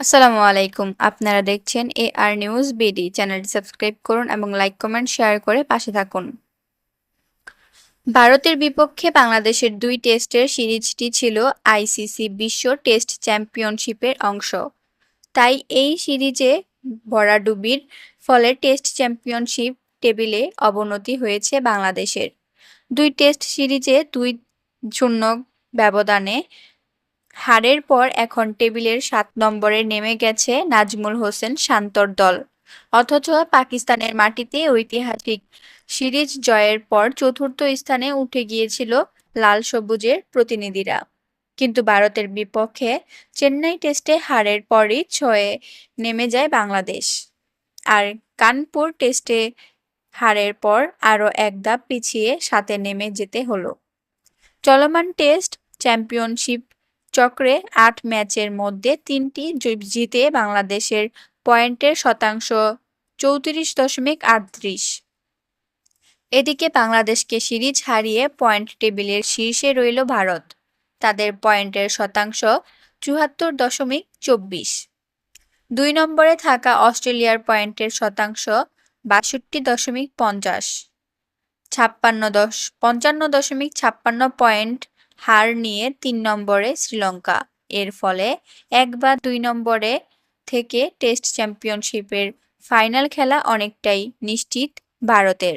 আসসালামু আলাইকুম। আপনারা দেখছেন এ আর নিউজ বিডি চ্যানেলটি সাবস্ক্রাইব করুন এবং লাইক, কমেন্ট, শেয়ার করে পাশে থাকুন। ভারতের বিপক্ষে বাংলাদেশের দুই টেস্টের সিরিজটি ছিল আইসিসি বিশ্ব টেস্ট চ্যাম্পিয়নশিপের অংশ। তাই এই সিরিজে ভরাডুবির ফলে টেস্ট চ্যাম্পিয়নশিপ টেবিলে অবনতি হয়েছে বাংলাদেশের। দুই টেস্ট সিরিজে দুই শূন্য ব্যবধানে হারের পর এখন টেবিলের সাত নম্বরে নেমে গেছে নাজমুল হোসেন শান্তর দল। অথচ পাকিস্তানের মাটিতে ঐতিহাসিক সিরিজ জয়ের পর চতুর্থ স্থানে উঠে গিয়েছিল লাল সবুজের প্রতিনিধিরা। কিন্তু ভারতের বিপক্ষে চেন্নাই টেস্টে হারের পরই ছয়ে নেমে যায় বাংলাদেশ। আর কানপুর টেস্টে হারের পর আরও এক ধাপ পিছিয়ে সাথে নেমে যেতে হলো। চলমান টেস্ট চ্যাম্পিয়নশিপ চক্রে আট ম্যাচের মধ্যে তিনটি জিতে বাংলাদেশের পয়েন্টের শতাংশ চৌত্রিশ দশমিক আটত্রিশ। এদিকে বাংলাদেশকে সিরিজ হারিয়ে পয়েন্ট টেবিলের শীর্ষে রইল ভারত। তাদের পয়েন্টের শতাংশ চুয়াত্তর দশমিক চব্বিশ। দুই নম্বরে থাকা অস্ট্রেলিয়ার পয়েন্টের শতাংশ বাষট্টি দশমিক পঞ্চাশ। ছাপ্পান্ন দশ, পঞ্চান্ন দশমিক ছাপ্পান্ন পয়েন্ট হার নিয়ে তিন নম্বরে শ্রীলঙ্কা। এর ফলে এক বা দুই নম্বরে থেকে টেস্ট চ্যাম্পিয়নশিপের ফাইনাল খেলা অনেকটাই নিশ্চিত ভারতের।